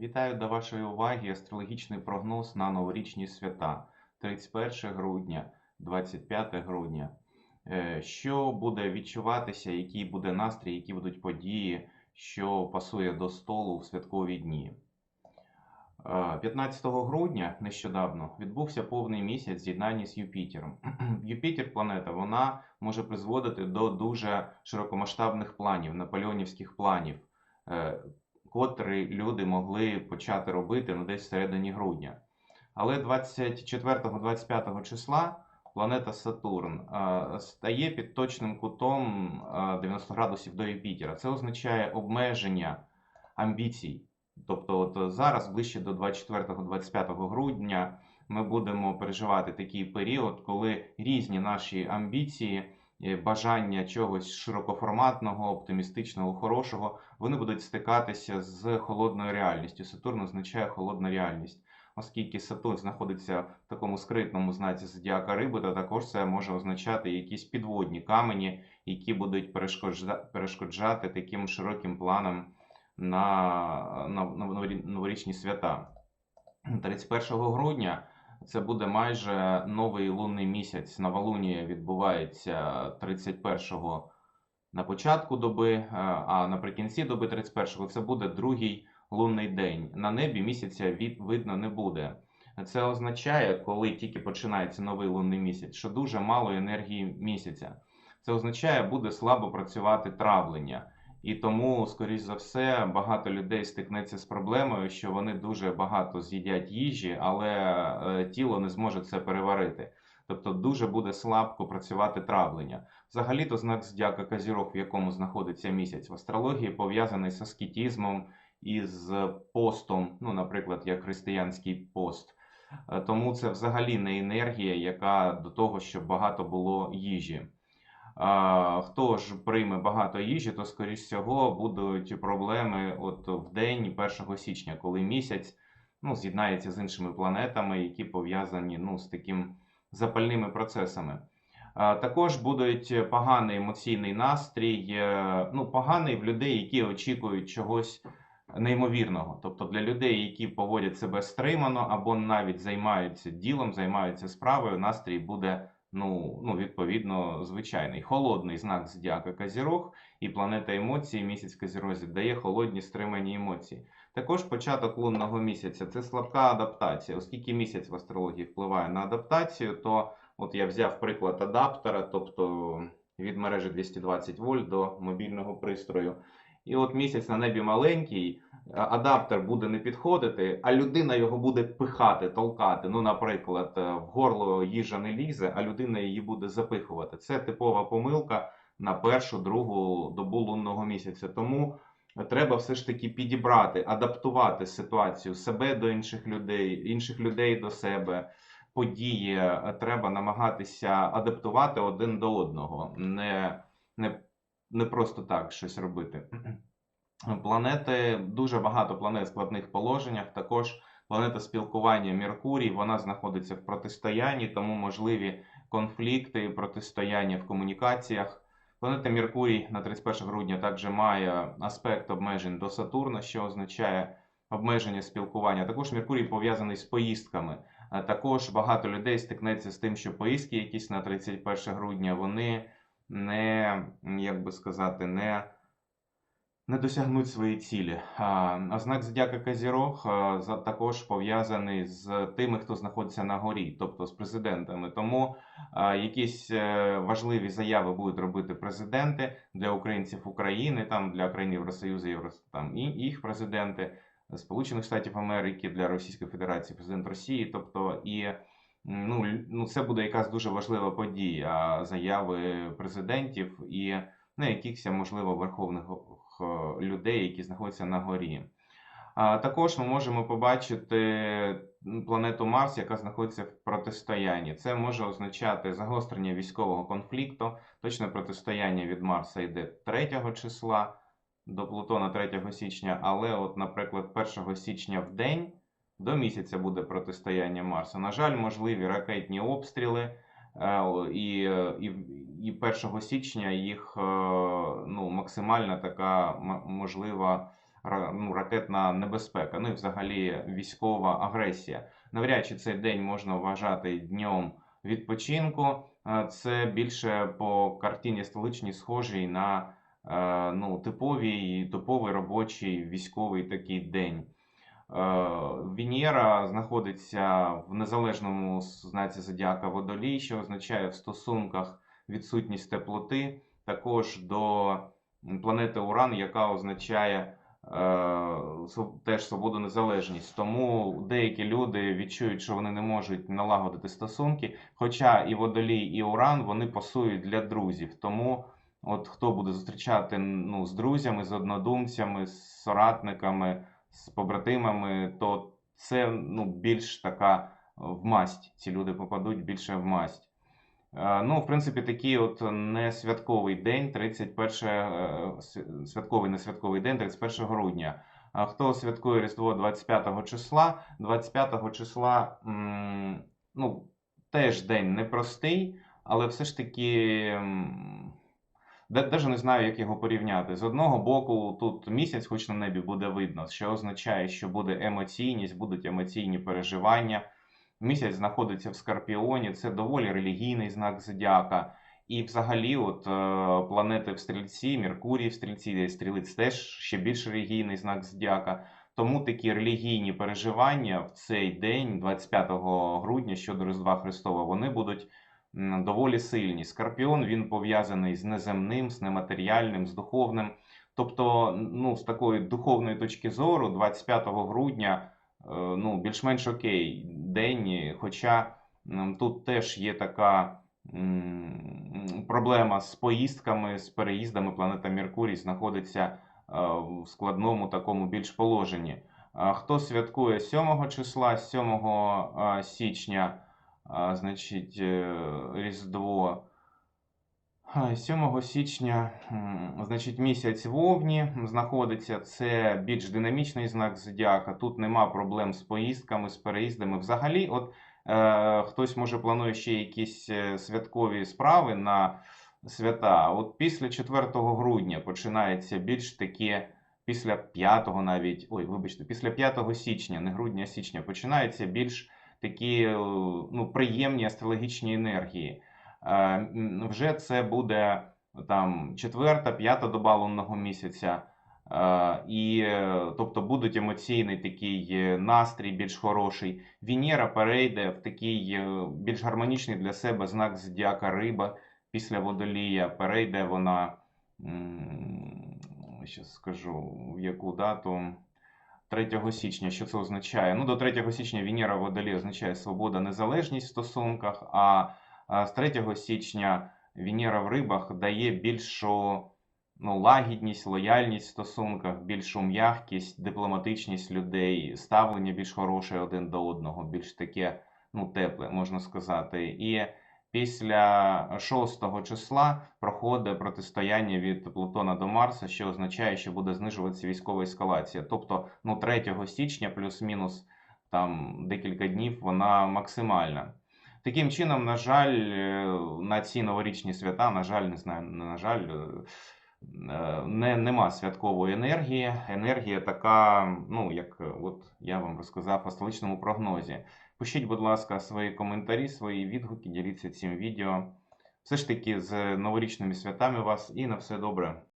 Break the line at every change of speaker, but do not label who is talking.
Вітаю до вашої уваги астрологічний прогноз на новорічні свята 31 грудня, 25 грудня. Е, Що буде відчуватися, який буде настрій, які будуть події, що пасує до столу в святкові дні. Е, 15 грудня нещодавно відбувся повний місяць з'єднання з Юпітером. Юпітер планета вона може призводити до дуже широкомасштабних планів, наполеонівських планів. Е, котрі люди могли почати робити ну, десь всередині грудня. Але 24-25 числа планета Сатурн е, стає під точним кутом е, 90 градусів до Юпітера. Це означає обмеження амбіцій. Тобто, от зараз, ближче до 24-25 грудня, ми будемо переживати такий період, коли різні наші амбіції, е, бажання чогось широкоформатного, оптимістичного, хорошого, вони будуть стикатися з холодною реальністю. Сатурн означає холодна реальність. Оскільки Сатурн знаходиться в такому скритному знаці зодіака риби, то також це може означати якісь підводні камені, які будуть перешкоджа- перешкоджати таким широким планам на, на, на новорі- новорічні свята. 31 грудня це буде майже новий лунний місяць. Новолунія відбувається 31-го на початку доби, е, а наприкінці доби 31-го це буде другий лунний день. На небі місяця від, видно не буде. Це означає, коли тільки починається новий лунний місяць, що дуже мало енергії місяця. Це означає, буде слабо працювати травлення. І тому, скоріш за все, багато людей стикнеться з проблемою, що вони дуже багато з'їдять їжі, але е, тіло не зможе це переварити. Тобто дуже буде слабко працювати травлення. Взагалі-то знак зодіака Козірог, в якому знаходиться місяць в астрології, пов'язаний з аскетізмом і з постом, ну, наприклад, як християнський пост. Е, Тому це взагалі не енергія, яка до того, щоб багато було їжі. Хто ж прийме багато їжі, то скоріш всього будуть проблеми от в день 1 січня, коли місяць ну, з'єднається з іншими планетами, які пов'язані ну, з таким запальними процесами. Також будуть поганий емоційний настрій, е, ну, поганий в людей, які очікують чогось неймовірного. Тобто для людей, які поводять себе стримано або навіть займаються ділом, займаються справою, настрій буде ну, ну, відповідно звичайний. Холодний знак зодіака Козірог і планета емоцій, місяць в дає холодні стримані емоції. Також початок лунного місяця це слабка адаптація. Оскільки місяць в астрології впливає на адаптацію, то от я взяв приклад адаптера, тобто від мережі 220 вольт до мобільного пристрою. І от місяць на небі маленький, адаптер буде не підходити, а людина його буде пихати, толкати. Ну, наприклад, е, в горло їжа не лізе, а людина її буде запихувати. Це типова помилка на першу, другу добу лунного місяця. Тому треба все ж таки підібрати, адаптувати ситуацію себе до інших людей, інших людей до себе. Події е, треба намагатися адаптувати один до одного, не, не, не просто так щось робити. Планети, дуже багато планет в складних положеннях. Також планета спілкування Меркурій, вона знаходиться в протистоянні, тому можливі конфлікти, протистояння в комунікаціях. Планета Меркурій на 31 грудня також має аспект обмежень до Сатурна, що означає обмеження спілкування. Також Меркурій пов'язаний з поїздками. Також багато людей стикнеться з тим, що поїздки якісь на 31 грудня вони не, як би сказати, не не досягнуть свої цілі. А знак зодіака за- також пов'язаний з тими, хто знаходиться на горі, тобто з президентами. Тому якісь е, важливі заяви будуть робити президенти для українців України, там для країн Євросоюзу, Євро, там і їх президенти, Сполучених Штатів Америки для Російської Федерації, президент Росії. Тобто і ну, ну це буде якась дуже важлива подія, заяви президентів і ну, якихось, можливо, верховних людей, які знаходяться на горі. А також ми можемо побачити планету Марс, яка знаходиться в протистоянні. Це може означати загострення військового конфлікту. Точне протистояння від Марса йде 3 числа до Плутона 3 січня, але, от, наприклад, 1 січня в день до місяця буде протистояння Марса. На жаль, можливі ракетні обстріли. Е, І, і, і 1 січня їх е, ну, максимальна така можлива ну, ракетна небезпека, ну і взагалі військова агресія. Навряд чи цей день можна вважати днем відпочинку. Е, Це більше по картині столичній схожий на ну, типовий, типовий робочий військовий такий день. Е, Венера знаходиться в незалежному знаці зодіака Водолій, що означає в стосунках відсутність теплоти, також до планети Уран, яка означає е, теж свободу незалежність. Тому деякі люди відчують, що вони не можуть налагодити стосунки. Хоча і Водолій, і Уран вони пасують для друзів. Тому от хто буде зустрічати ну, з друзями, з однодумцями, з соратниками, з побратимами, то це ну, більш така в масть. Ці люди попадуть більше в масть. Е, Ну, в принципі, такий от не святковий день, 31 е, святковий не святковий день, 31 грудня. А хто святкує Різдво 25 числа? 25 числа, ну, теж день непростий, але все ж таки. Даже не знаю, як його порівняти. З одного боку, тут місяць, хоч на небі буде видно, що означає, що буде емоційність, будуть емоційні переживання. Місяць знаходиться в Скорпіоні, це доволі релігійний знак зодіака. І взагалі, от е, планети в стрільці, Меркурій в стрільці, стрілець теж ще більш релігійний знак зодіака. Тому такі релігійні переживання в цей день, 25 грудня, щодо Різдва Христова, вони будуть доволі сильні. Скорпіон він пов'язаний з неземним, з нематеріальним, з духовним. Тобто, ну, з такої духовної точки зору, 25 грудня е, ну, більш-менш окей день, хоча тут теж є така проблема з поїздками, з переїздами. Планета Меркурій знаходиться е, в складному такому більш положенні. Хто святкує 7 числа, 7 е, січня, значить, е, Різдво. 7 січня, значить, місяць в Овні знаходиться. Це більш динамічний знак зодіака. Тут нема проблем з поїздками, з переїздами. Взагалі, от е, хтось може планує ще якісь е, святкові справи на свята. От після 4 грудня починається більш таке, після 5 навіть, ой, вибачте, після 5 січня, не грудня, а січня, починаються більш такі е, ну, приємні астрологічні енергії. Е, Вже це буде там четверта, п'ята доба лунного місяця. Е, І, тобто, будуть емоційний такий настрій більш хороший. Венера перейде в такий більш гармонічний для себе знак зодіака риба після водолія. Перейде вона, зараз скажу, в яку дату. 3 січня, що це означає? Ну, до 3 січня Венера в Водолі означає свобода, незалежність в стосунках, а з 3 січня Венера в рибах дає більшу ну, лагідність, лояльність в стосунках, більшу м'якість, дипломатичність людей, ставлення більш хороше один до одного, більш таке ну, тепле, можна сказати. І після 6 числа проходить протистояння від Плутона до Марса, що означає, що буде знижуватися військова ескалація. Тобто, ну, 3 січня плюс-мінус там декілька днів вона максимальна. Таким чином, на жаль, е, на ці новорічні свята, на жаль, не знаю, на жаль, е, не, нема святкової енергії. Енергія така, ну, як от я вам розказав у столичному прогнозі. Пишіть, будь ласка, свої коментарі, свої відгуки, діліться цим відео. Все ж таки з новорічними святами вас і на все добре.